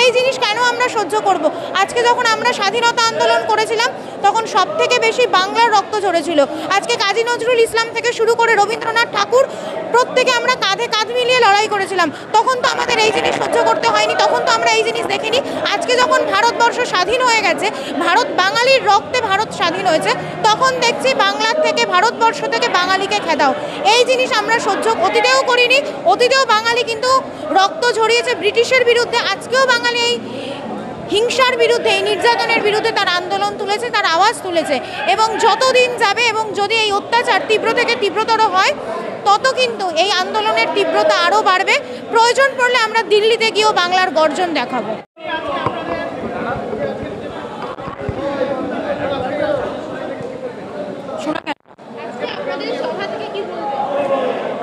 এই জিনিস কেন আমরা সহ্য করব? আজকে যখন আমরা স্বাধীনতা আন্দোলন করেছিলাম, তখন সব থেকে বেশি বাংলার রক্ত ঝরেছিল। আজকে কাজী নজরুল ইসলাম থেকে শুরু করে রবীন্দ্রনাথ ঠাকুর প্রত্যেকে আমরা কাঁধে কাঁধ মিলিয়ে লড়াই করেছিলাম। তখন তো আমাদের এই জিনিস সহ্য করতে হয়নি, তখন তো আমরা এই জিনিস দেখিনি। আজকে যখন ভারতবর্ষ স্বাধীন হয়ে গেছে, ভারত বাঙালির রক্তে ভারত স্বাধীন হয়েছে, তখন দেখছি বাংলার থেকে, ভারতবর্ষ থেকে বাঙালিকে খেদাও। এই জিনিস আমরা সহ্য অতীতেও করিনি, অতীতেও বাঙালি কিন্তু রক্ত ঝরিয়েছে ব্রিটিশের বিরুদ্ধে। আজকেও বাঙালি এই হিংসার বিরুদ্ধে, এই নির্যাতনের বিরুদ্ধে তার আন্দোলন তুলেছে, তার আওয়াজ তুলেছে। এবং যতদিন যাবে এবং যদি এই অত্যাচার তীব্র থেকে তীব্রতর হয়, তত কিন্তু এই আন্দোলনের তীব্রতা আরও বাড়বে। প্রয়োজন পড়লে আমরা দিল্লিতে গিয়েও বাংলার গর্জন দেখাবো।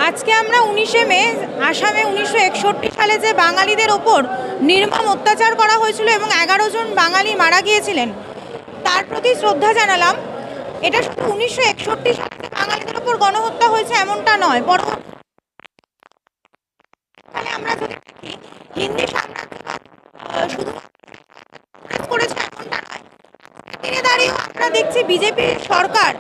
আজকে আমরা উনিশে মে, আসামে উনিশশো একষট্টি সালে যে বাঙালিদের ওপর নির্মম অত্যাচার করা হয়েছিল এবং এগারো জন বাঙালি মারা গিয়েছিলেন, তার প্রতি শ্রদ্ধা জানালাম। এটা শুধু উনিশশো একষট্টি সালে বাঙালিদের ওপর গণহত্যা হয়েছে এমনটা নয় পরবর্তীকালে আমরা যদি দেখি, হিন্দি সাম্রাজ্যবাদ আমরা দেখছি বিজেপির সরকার।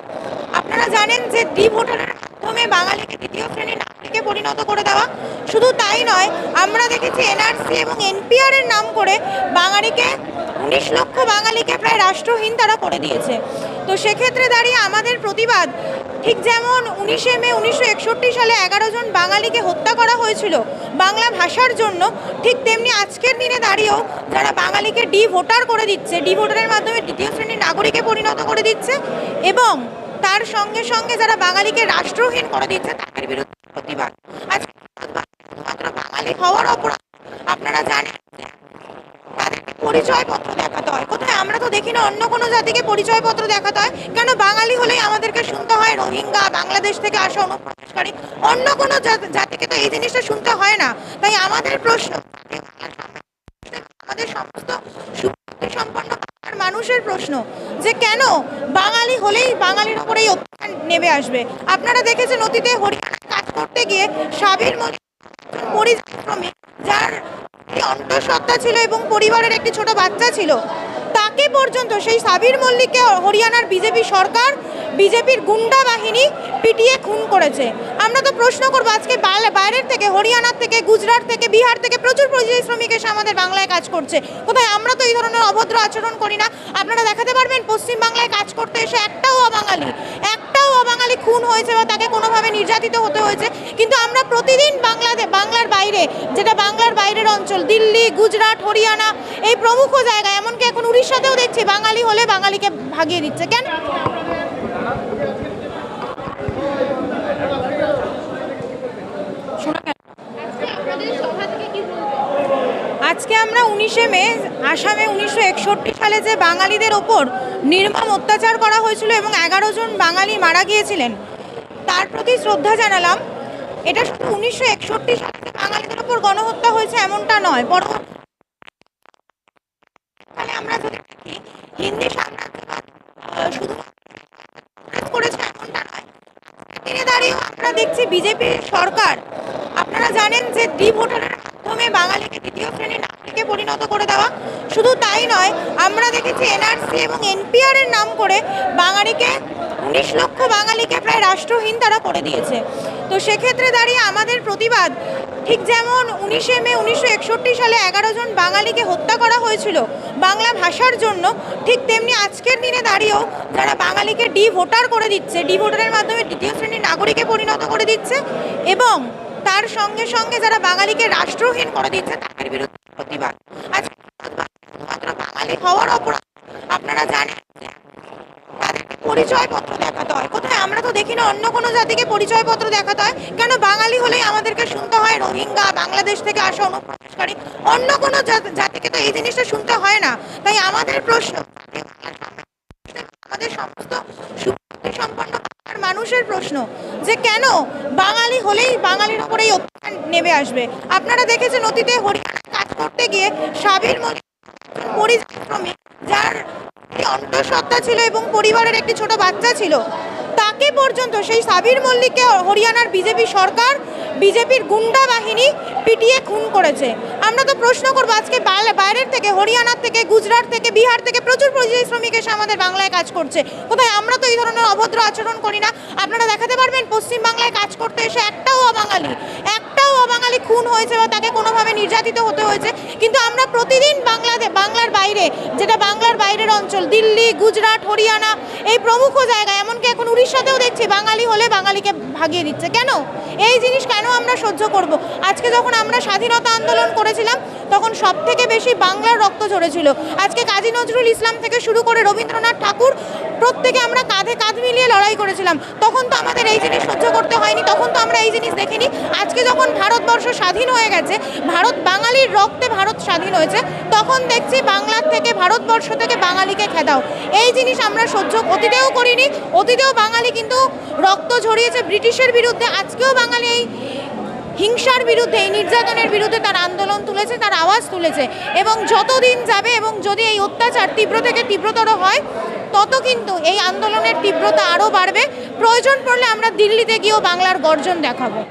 আপনারা জানেন যে ডি ভোটারের মাধ্যমে বাঙালিকে দ্বিতীয় শ্রেণির নাগরিকে পরিণত করে দেওয়া। শুধু তাই নয়, আমরা দেখেছি এনআরসি এবং এনপিআর এর নাম করে বাঙালিকে, উনিশ লক্ষ বাঙালিকে প্রায় রাষ্ট্রহীন তারা করে দিয়েছে। তো সেক্ষেত্রে দাঁড়িয়ে আমাদের প্রতিবাদ, ঠিক যেমন উনিশে মে উনিশশো একষট্টি সালে এগারো জন বাঙালিকে হত্যা করা হয়েছিল বাংলা ভাষার জন্য, ঠিক তেমনি আজকের দিনে দাঁড়িয়েও যারা বাঙালিকে ডি ভোটার করে দিচ্ছে, ডি ভোটারের মাধ্যমে দ্বিতীয় শ্রেণির নাগরিকে পরিণত করে দিচ্ছে এবং তার সঙ্গে সঙ্গে যারা বাঙালিকে রাষ্ট্রহীন করে দিচ্ছে তাদের বিরুদ্ধে প্রতিবাদ। বাঙালি হওয়ার অপরাধ। আপনারা জানেন পরিচয়পত্র দেখাতে হয়। কোথায়? আমরা তো দেখি না অন্য কোনো জাতিকে পরিচয়পত্র দেখাতে হয়। কেন বাঙালি হলেই আমাদেরকে শুনতে হয় রোহিঙ্গা, বাংলাদেশ থেকে আসা অনুপ্রবেশকারী? অন্য কোনো জাতিকে তো এই জিনিসটা শুনতে হয় না। তাই আমাদের প্রশ্ন, আমাদের সমস্ত সম্পন্ন মানুষের প্রশ্ন যে কেন বাঙালি হলেই বাঙালির উপরে এই অত্যাচার নেমে আসবে? আপনারা দেখেছেন অতীতে হরিয়ানায় কাজ করতে গিয়ে সাবির মল্লিক পরিযায়ী যার অন্তঃসত্ত্বা ছিল এবং পরিবারের একটি ছোট বাচ্চা ছিল, তাকে পর্যন্ত সেই সাবির মল্লিককে হরিয়ানার বিজেপি সরকার, বিজেপির গুন্ডা বাহিনী পিটিয়ে খুন করেছে। আমরা তো প্রশ্ন করব আজকে বাইরে- বাইরের থেকে, হরিয়ানার থেকে, গুজরাট থেকে, বিহার থেকে প্রচুর পরিযায়ী শ্রমিক এসে আমাদের বাংলায় কাজ করছে। কোথায়? আমরা তো এই ধরনের অভদ্র আচরণ করি না। আপনারা দেখাতে পারবেন পশ্চিম বাংলায় কাজ করতে এসে একটাও অবাঙালি একটাও অবাঙালি খুন হয়েছে বা তাকে কোনোভাবে নির্যাতিত হতে হয়েছে। কিন্তু আমরা প্রতিদিন বাংলাতে বাংলার বাইরে, যেটা বাংলার বাইরের অঞ্চল, দিল্লি, গুজরাট, হরিয়ানা, এই প্রমুখ জায়গায় এমনকি এখন উড়িষ্যাতেও দেখছি বাঙালি হলে বাঙালিকে ভাগিয়ে দিচ্ছে। কেন? আজকে আমরা উনিশে মে, আসামে উনিশশো একষট্টি সালে যে বাঙালিদের ওপর নির্মম অত্যাচার করা হয়েছিল এবং এগারো জন বাঙালি মারা গিয়েছিলেন, তার প্রতি শ্রদ্ধা জানালাম। এটা শুধু উনিশশো একষট্টি সালে বাঙালিদের ওপর গণহত্যা হয়েছে এমনটা নয় পরবর্তীকালে আমরা যদি দেখি, হিন্দি সাম্রাজ্যবাদ দাঁড়িয়েও আমরা দেখছি বিজেপির সরকার। আপনারা জানেন যে ডি ভোটারের মাধ্যমে বাঙালিকে দ্বিতীয় শ্রেণির নাগরিকে পরিণত করে দেওয়া। শুধু তাই নয়, আমরা দেখেছি এনআরসি এবং এনপিআর এর নাম করে বাঙালিকে উনিশ লক্ষ বাঙালিকে প্রায় রাষ্ট্রহীন তারা করে দিয়েছে। তো সেক্ষেত্রে দাঁড়িয়ে আমাদের প্রতিবাদ, ঠিক যেমন উনিশে মে উনিশশো একষট্টি সালে এগারো জন বাঙালিকে হত্যা করা হয়েছিল বাংলা ভাষার জন্য, ঠিক তেমনি আজকের দিনে দাঁড়িয়েও যারা বাঙালিকে ডি ভোটার করে দিচ্ছে, ডি ভোটারের মাধ্যমে দ্বিতীয় শ্রেণির নাগরিকে পরিণত করে দিচ্ছে এবং তার সঙ্গে সঙ্গে যারা বাঙালিকে রাষ্ট্রহীন করে দিচ্ছে, তাদের বিরুদ্ধে প্রতিবাদ। আজকে বাঙালি হওয়ার অপরাধ। আপনারা জানেন তাদেরকে পরিচয়পত্র দেখাতে হয়। কোথায়? আমরা তো দেখি না অন্য কোনো জাতিকে পরিচয়পত্র দেখাতে হয়। কেন বাঙালি হলেই আমাদেরকে শুনতে হয় রোহিঙ্গা, বাংলাদেশ থেকে আসা অনুপ্রবেশকারী? অন্য কোনো জাতিকে তো এই জিনিসটা শুনতে হয় না। তাই আমাদের প্রশ্ন আমাদের সমস্ত সুবুদ্ধি সম্পন্ন মানুষের প্রশ্ন যে কেন বাঙালি হলেই বাঙালির উপরেই অত্যাচার নেমে আসবে। আপনারা দেখেছেন অতীতে হরিয়ানায় কাজ করতে গিয়ে সাবির একজন পরিযায়ী যার অন্তঃসত্ত্বা ছিল এবং পরিবারের একটি ছোট বাচ্চা ছিল, তাকে পর্যন্ত সেই সাবির মল্লিককে হরিয়ানার বিজেপি সরকার, বিজেপির গুন্ডা বাহিনী পিটিয়ে খুন করেছে। আমরা তো প্রশ্ন করব, আজকে বাইরের থেকে, হরিয়ানার থেকে, গুজরাট থেকে, বিহার থেকে প্রচুর পরিযায়ী শ্রমিক এসে আমাদের বাংলায় কাজ করছে। কোথায়? আমরা তো এই ধরনের অভদ্র আচরণ করি না। আপনারা দেখাতে পারবেন, পশ্চিমবাংলায় কাজ করতে এসে একটাও অবাঙালি, একটাও অবাঙালি খুন হয়েছে বা তাকে কোনোভাবে নির্যাতিত হতে হয়েছে, কিন্তু আমরা প্রতিদিন বাংলাদেশ বাংলার বাইরে, যেটা বাংলার বাইরের অঞ্চল, দিল্লি, গুজরাট, হরিয়ানা, এই প্রমুখ জায়গায়, এমনকি এখন উড়িষ্যাতেও দেখছি বাঙালি হলে বাঙালিকে ভাগিয়ে দিচ্ছে। কেন? এই জিনিস কেন আমরা সহ্য করব? আজকে যখন আমরা স্বাধীনতা আন্দোলন করেছিলাম, তখন সব থেকে বেশি বাংলার রক্ত ঝরেছিল। আজকে কাজী নজরুল ইসলাম থেকে শুরু করে রবীন্দ্রনাথ ঠাকুর, প্রত্যেকে আমরা কাঁধে কাঁধ মিলিয়ে লড়াই করেছিলাম। তখন তো আমাদের এই জিনিস সহ্য করতে হয়নি, তখন তো আমরা এই জিনিস দেখিনি। আজকে যখন ভারতবর্ষ স্বাধীন হয়ে গেছে, ভারত বাঙালির রক্তে ভারত স্বাধীন হয়েছে, তখন দেখছি বাংলার থেকে, ভারতবর্ষ থেকে বাঙালিকে খেদাও। এই জিনিস আমরা সহ্য অতীতেও করিনি, অতীতেও বাঙালি কিন্তু রক্ত ঝরিয়েছে ব্রিটিশের বিরুদ্ধে, আজকেও বাঙালি এই হিংসার বিরুদ্ধে এই নির্যাতনের বিরুদ্ধে তার আন্দোলন তুলেছে, তার আওয়াজ তুলেছে। এবং যতদিন যাবে এবং যদি এই অত্যাচার তীব্র থেকে তীব্রতর হয়, তত কিন্তু এই আন্দোলনের তীব্রতা আরও বাড়বে। প্রয়োজন পড়লে আমরা দিল্লিতে গিয়েও বাংলার গর্জন দেখাবো।